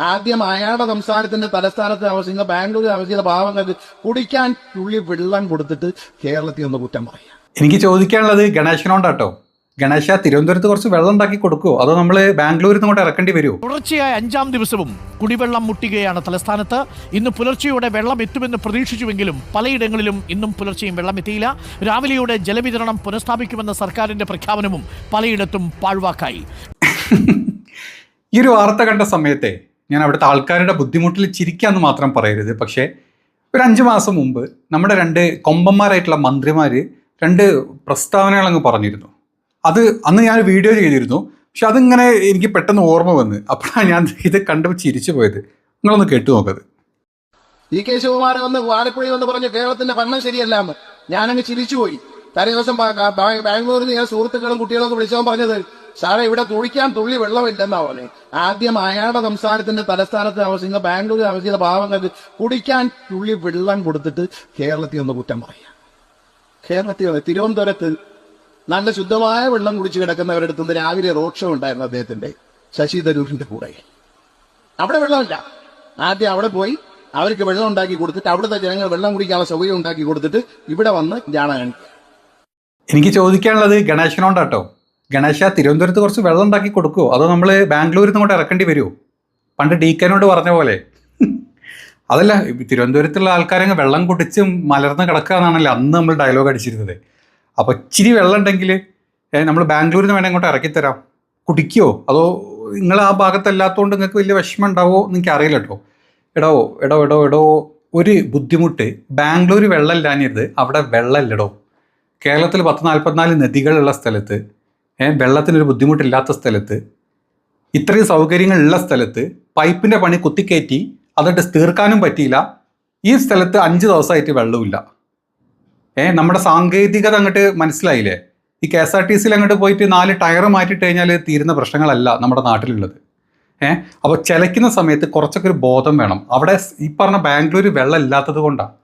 ആദ്യം അയാളുടെ സംസ്ഥാനത്തിന്റെ തലസ്ഥാനത്ത് താമസിക്കുന്ന ബാംഗ്ലൂരിൽ താമസിക്കുന്ന പാവങ്ങൾക്ക് കുടിക്കാൻ തുള്ളി വെള്ളം കൊടുത്തിട്ട് കേരളത്തിൽ ഒന്ന് കുറ്റം പറയാം. എനിക്ക് ചോദിക്കാനുള്ളത് ഗണേശനോണ്ടാട്ടോ ഗണേശ തിരുവനന്തപുരത്ത് കുറച്ച് വെള്ളം ഉണ്ടാക്കി കൊടുക്കുമോ അതോ നമ്മൾ ബാംഗ്ലൂരിൽ നിന്ന് കൊണ്ട് ഇറക്കേണ്ടി വരുമോ തുടർച്ചയായ അഞ്ചാം ദിവസവും കുടിവെള്ളം മുട്ടുകയാണ് തലസ്ഥാനത്ത്. ഇന്ന് പുലർച്ചെയോടെ വെള്ളം എത്തുമെന്ന് പ്രതീക്ഷിച്ചുവെങ്കിലും പലയിടങ്ങളിലും ഇന്നും പുലർച്ചെയും വെള്ളം എത്തിയില്ല. രാവിലെയോടെ ജലവിതരണം പുനഃസ്ഥാപിക്കുമെന്ന സർക്കാരിന്റെ പ്രഖ്യാപനവും പലയിടത്തും പാഴ്വാക്കായി. ഈ ഒരു വാർത്ത കണ്ട സമയത്തെ ഞാൻ അവിടുത്തെ ആൾക്കാരുടെ ബുദ്ധിമുട്ടിൽ ചിരിക്കാന്ന് മാത്രം പറയരുത്. പക്ഷേ ഒരു അഞ്ച് മാസം മുമ്പ് നമ്മുടെ രണ്ട് കൊമ്പന്മാരായിട്ടുള്ള മന്ത്രിമാർ രണ്ട് പ്രസ്താവനകളങ്ങ് പറഞ്ഞിരുന്നു. അത് അന്ന് ഞാൻ വീഡിയോ ചെയ്തിരുന്നു. പക്ഷെ അതിങ്ങനെ എനിക്ക് പെട്ടെന്ന് ഓർമ്മ വന്ന്. അപ്പോഴാണ് ഞാൻ ഇത് കണ്ടു ചിരിച്ചു പോയത്. നിങ്ങളൊന്ന് കേട്ടു നോക്കത്. ഇ കെ ശിവകുമാരൻ വന്ന് ആലപ്പുഴയിൽ വന്ന് പറഞ്ഞു കേരളത്തിന്റെ ഭരണം ശരിയല്ല ഞാനങ്ങ് ചിരിച്ചുപോയി തലേ ദിവസം ബാംഗ്ലൂരിൽ ഞാൻ സുഹൃത്തുക്കളും കുട്ടികളും ഒക്കെ വിളിച്ചവൻ പറഞ്ഞത് സാറേ ഇവിടെ തുളിക്കാൻ തുള്ളി വെള്ളമില്ലെന്നാ പോലെ ആദ്യം അയാളുടെ സംസ്ഥാനത്തിന്റെ തലസ്ഥാനത്ത് താമസിക്കുന്ന ബാംഗ്ലൂർ താമസിക്കുന്ന പാവങ്ങൾക്ക് കുടിക്കാൻ തുള്ളി വെള്ളം കൊടുത്തിട്ട് കേരളത്തിൽ ഒന്ന് കുറ്റം പറയാം. കേരളത്തിൽ തിരുവനന്തപുരത്ത് നല്ല ശുദ്ധമായ വെള്ളം കുടിച്ച് കിടക്കുന്നവരുടെ അടുത്ത് രാവിലെ റോഡ് ഷോ ഉണ്ടായിരുന്നു അദ്ദേഹത്തിന്റെ ശശി തരൂരിന്റെ കൂടെ. അവിടെ വെള്ളമില്ല. ആദ്യം അവിടെ പോയി അവർക്ക് വെള്ളം ഉണ്ടാക്കി കൊടുത്തിട്ട് അവിടുത്തെ ജനങ്ങൾ വെള്ളം കുടിക്കാനുള്ള സൗകര്യം ഉണ്ടാക്കി കൊടുത്തിട്ട് ഇവിടെ വന്ന് ജാണ കാണിക്കുക. എനിക്ക് ചോദിക്കാനുള്ളത് ഗണേശനോണ്ടാട്ടോ ഗണേശ തിരുവനന്തപുരത്ത് കുറച്ച് വെള്ളം ഉണ്ടാക്കി കൊടുക്കുമോ അതോ നമ്മൾ ബാംഗ്ലൂരിൽ നിന്ന് കൊണ്ട് ഇറക്കേണ്ടി വരുമോ പണ്ട് ഡീക്കനോട് പറഞ്ഞ പോലെ. അതല്ല തിരുവനന്തപുരത്തുള്ള ആൾക്കാരങ്ങ് വെള്ളം കുടിച്ച് മലർന്ന് കിടക്കുക എന്നാണല്ലോ അന്ന് നമ്മൾ ഡയലോഗ് അടിച്ചിരുന്നത്. അപ്പോൾ ഇച്ചിരി വെള്ളം ഉണ്ടെങ്കിൽ നമ്മൾ ബാംഗ്ലൂരിൽ നിന്ന് വേണേൽ ഇറക്കി തരാം. കുടിക്കുമോ അതോ നിങ്ങൾ ആ ഭാഗത്തല്ലാത്തതുകൊണ്ട് നിങ്ങൾക്ക് വലിയ വിഷമം ഉണ്ടാവോ എന്ന് എനിക്ക് അറിയില്ല കേട്ടോ എടോ എടോ എടോ എടോ ഒരു ബുദ്ധിമുട്ട്. ബാംഗ്ലൂർ വെള്ളം വെള്ളമില്ലാഞ്ഞത് അവിടെ വെള്ളമില്ലടോ. കേരളത്തിൽ പത്ത് നാൽപ്പത്തിനാല് നദികളുള്ള സ്ഥലത്ത് വെള്ളത്തിനൊരു ബുദ്ധിമുട്ടില്ലാത്ത സ്ഥലത്ത് ഇത്രയും സൗകര്യങ്ങളുള്ള സ്ഥലത്ത് പൈപ്പിന്റെ പണി കുത്തിക്കയറ്റി അതിട്ട് തീർക്കാനും പറ്റിയില്ല. ഈ സ്ഥലത്ത് അഞ്ച് ദിവസമായിട്ട് വെള്ളമില്ല ഏ നമ്മുടെ സാങ്കേതികത അങ്ങോട്ട് മനസ്സിലായില്ലേ? ഈ കെ എസ് ആർ ടി സിയിൽ അങ്ങോട്ട് പോയിട്ട് നാല് ടയർ മാറ്റിയിട്ട് കഴിഞ്ഞാൽ തീരുന്ന പ്രശ്നങ്ങളല്ല നമ്മുടെ നാട്ടിലുള്ളത്. ഏ അപ്പോൾ ചിലയ്ക്കുന്ന സമയത്ത് കുറച്ചൊക്കെ ഒരു ബോധം വേണം. അവിടെ ഈ പറഞ്ഞ ബാംഗ്ലൂർ വെള്ളം ഇല്ലാത്തത് കൊണ്ടാണ്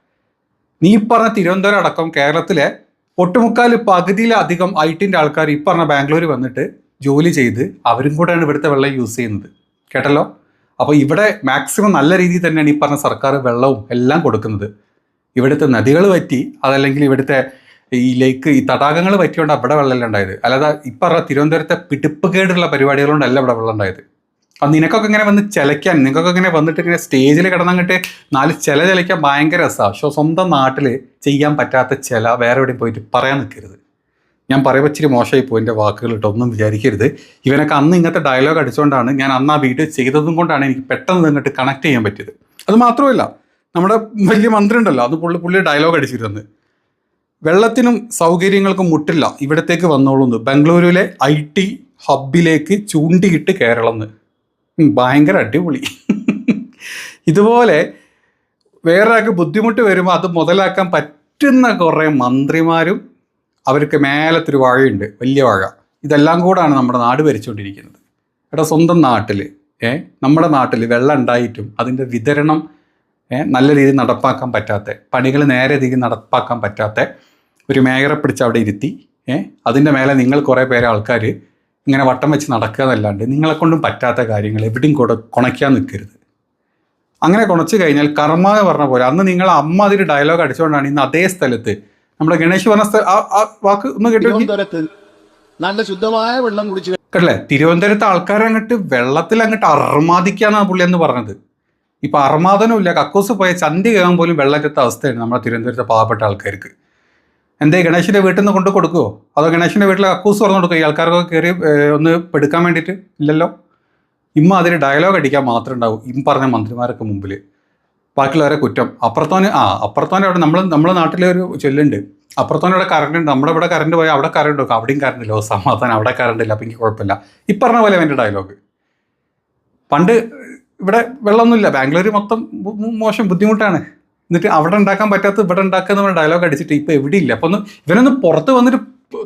നീ പറഞ്ഞ തിരുവനന്തപുരം അടക്കം കേരളത്തിലെ ഒട്ടുമുക്കാൽ പകുതിയിലധികം ഐ ടിന്റെ ആൾക്കാർ ഈ പറഞ്ഞ ബാംഗ്ലൂർ വന്നിട്ട് ജോലി ചെയ്ത് അവരും കൂടെയാണ് ഇവിടുത്തെ വെള്ളം യൂസ് ചെയ്യുന്നത്. കേട്ടല്ലോ? അപ്പോൾ ഇവിടെ മാക്സിമം നല്ല രീതിയിൽ തന്നെയാണ് ഈ പറഞ്ഞ സർക്കാർ വെള്ളവും എല്ലാം കൊടുക്കുന്നത്. ഇവിടുത്തെ നദികൾ പറ്റി അതല്ലെങ്കിൽ ഇവിടുത്തെ ഈ ലേക്ക് ഈ തടാകങ്ങൾ പറ്റിയോണ്ട് അവിടെ വെള്ളമല്ല ഉണ്ടായത്. അല്ലാതെ ഇപ്പറ തിരുവനന്തപുരത്തെ പിടിപ്പ് കേടുള്ള പരിപാടികളുണ്ടല്ല ഇവിടെ വെള്ളം ഉണ്ടായത്. അപ്പം നിനക്കൊക്കെ ഇങ്ങനെ വന്ന് ചിലയ്ക്കാൻ നിനക്കൊക്കെ ഇങ്ങനെ വന്നിട്ട് ഇങ്ങനെ സ്റ്റേജിൽ കിടന്നങ്ങട്ട് നാല് ചില ചിലയ്ക്കാൻ ഭയങ്കര രസമാണ് പക്ഷേ സ്വന്തം നാട്ടിൽ ചെയ്യാൻ പറ്റാത്ത ചില വേറെ എവിടെയും പോയിട്ട് പറയാൻ നിൽക്കരുത് ഞാൻ പറയുമ്പോൾ ഇച്ചിരി മോശമായി പോയി എന്റെ വാക്കുകൾ ഇട്ടോ ഒന്നും വിചാരിക്കരുത്. ഇവനൊക്കെ അന്ന് ഇങ്ങനത്തെ ഡയലോഗ് അടിച്ചുകൊണ്ടാണ് ഞാൻ അന്ന് ആ വീഡിയോ ചെയ്തതും കൊണ്ടാണ് എനിക്ക് പെട്ടെന്ന് ഇങ്ങോട്ട് കണക്ട് ചെയ്യാൻ പറ്റിയത്. അത് മാത്രമല്ല നമ്മുടെ വലിയ മന്ത്രി ഉണ്ടല്ലോ അത് പുള്ളി പുള്ളി ഡയലോഗ് അടിച്ചിരുന്നത്. വെള്ളത്തിനും സൗകര്യങ്ങൾക്കും മുട്ടില്ല ഇവിടത്തേക്ക് വന്നോളൂന്ന്. ബംഗളൂരുവിലെ ഐ ടി ഹബിലേക്ക് ചൂണ്ടിയിട്ട് കേരളം എന്ന്. ഭയങ്കര അടിപൊളി. ഇതുപോലെ വേറൊരാൾക്ക് ബുദ്ധിമുട്ട് വരുമ്പോൾ അത് മുതലാക്കാൻ പറ്റുന്ന കുറേ മന്ത്രിമാരും അവർക്ക് മേലത്തൊരു വാഴയുണ്ട് വലിയ വാഴ. ഇതെല്ലാം കൂടാണ് നമ്മുടെ നാട് ഭരിച്ചുകൊണ്ടിരിക്കുന്നത് എടാ സ്വന്തം നാട്ടിൽ ഏ നമ്മുടെ നാട്ടിൽ വെള്ളം ഉണ്ടായിട്ടും അതിന്റെ വിതരണം നല്ല രീതിയിൽ നടപ്പാക്കാൻ പറ്റാത്ത പണികൾ നേരെ രീതിയിൽ നടപ്പാക്കാൻ പറ്റാത്ത ഒരു മേയറെ പിടിച്ച് അവിടെ ഇരുത്തി ഏ അതിന്റെ മേലെ നിങ്ങൾ കുറേ പേരെ ആൾക്കാർ ഇങ്ങനെ വട്ടം വെച്ച് നടക്കുക എന്നല്ലാണ്ട് നിങ്ങളെ കൊണ്ടും പറ്റാത്ത കാര്യങ്ങൾ എവിടെയും കൊട കുണയ്ക്കാൻ നിൽക്കരുത്. അങ്ങനെ കുണച്ചു കഴിഞ്ഞാൽ കർമ്മ എന്ന് പറഞ്ഞ പോലെ അന്ന് നിങ്ങൾ അമ്മ അതിൽ ഡയലോഗ് അടിച്ചുകൊണ്ടാണ് ഇന്ന് അതേ സ്ഥലത്ത്. നമ്മുടെ ഗണേഷ് പറഞ്ഞ സ്ഥലം ആ വാക്ക് ഒന്ന് കേട്ടു നല്ല ശുദ്ധമായ വെള്ളം കുടിച്ചു കേട്ടല്ലേ? തിരുവനന്തപുരത്തെ ആൾക്കാരെ അങ്ങോട്ട് വെള്ളത്തിൽ അങ്ങോട്ട് അർമാദിക്കാന്നാണ് പുള്ളി എന്ന് പറഞ്ഞത്. ഇപ്പൊ അർമാദനവും ഇല്ല കക്കൂസ് പോയ ചന്തി കേൾക്കാൻ പോലും വെള്ളറ്റത്തെ അവസ്ഥയാണ് നമ്മുടെ തിരുവനന്തപുരത്തെ പാവപ്പെട്ട ആൾക്കാർക്ക്. എന്തേ ഗണേശിന്റെ വീട്ടിൽ നിന്ന് കൊണ്ട് കൊടുക്കുമോ അതോ ഗണേശിന്റെ വീട്ടിലെ കക്കൂസ് തുറന്നു കൊടുക്കുക ഈ ആൾക്കാർക്കൊക്കെ കയറി ഒന്ന് പെടുക്കാൻ വേണ്ടിയിട്ട്? ഇല്ലല്ലോ. ഇമ്മ അതിന് ഡയലോഗ് അടിക്കാൻ മാത്രമേ ഉണ്ടാവൂ. ഇമ്മ പറഞ്ഞ മന്ത്രിമാരൊക്കെ മുമ്പിൽ ബാക്കിയുള്ളവരെ കുറ്റം. അപ്പുറത്തോന് ആ അപ്പുറത്തോനെ അവിടെ നമ്മൾ നമ്മുടെ നാട്ടിലെ ഒരു ചൊല്ലുണ്ട്. അപ്പുറത്തോനെ അവിടെ കറണ്ട് ഉണ്ട്. നമ്മുടെ ഇവിടെ കറണ്ട് പോയാൽ അവിടെ കറണ്ട് വെക്കും അവിടെയും കറണ്ട് ഇല്ല. സമാധാനം. അവിടെ കറണ്ട് ഇല്ല. അപ്പം എനിക്ക് കുഴപ്പമില്ല. ഈ പറഞ്ഞ പോലെ എന്റെ ഡയലോഗ് പണ്ട് ഇവിടെ വെള്ളമൊന്നുമില്ല. ബാംഗ്ലൂർ മൊത്തം മോശം ബുദ്ധിമുട്ടാണ്. എന്നിട്ട് അവിടെ ഉണ്ടാക്കാൻ പറ്റാത്ത ഇവിടെ ഉണ്ടാക്കുക എന്നുള്ള ഡയലോഗ് അടിച്ചിട്ട് ഇപ്പം എവിടെ ഇല്ല അപ്പം ഒന്ന് ഇവനൊന്ന് പുറത്ത് വന്നിട്ട്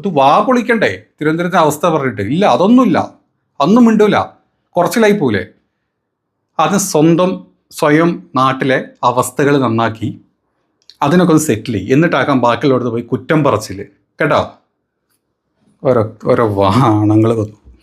വാ പൊളിക്കണ്ടേ? തിരുവനന്തപുരത്തെ അവസ്ഥ പറഞ്ഞിട്ട്. ഇല്ല അതൊന്നുമില്ല. അന്നും മിണ്ടൂല. കുറച്ചിലായി പോലെ അത് സ്വന്തം സ്വയം നാട്ടിലെ അവസ്ഥകൾ നന്നാക്കി അതിനൊക്കെ ഒന്ന് സെറ്റിൽ ചെയ്യും. എന്നിട്ടാക്കാൻ ബാക്കിയുള്ളവർക്ക് പോയി കുറ്റം പറച്ചിൽ കേട്ടോ? ഓരോ ഓരോ വാഹനങ്ങൾ വന്നു.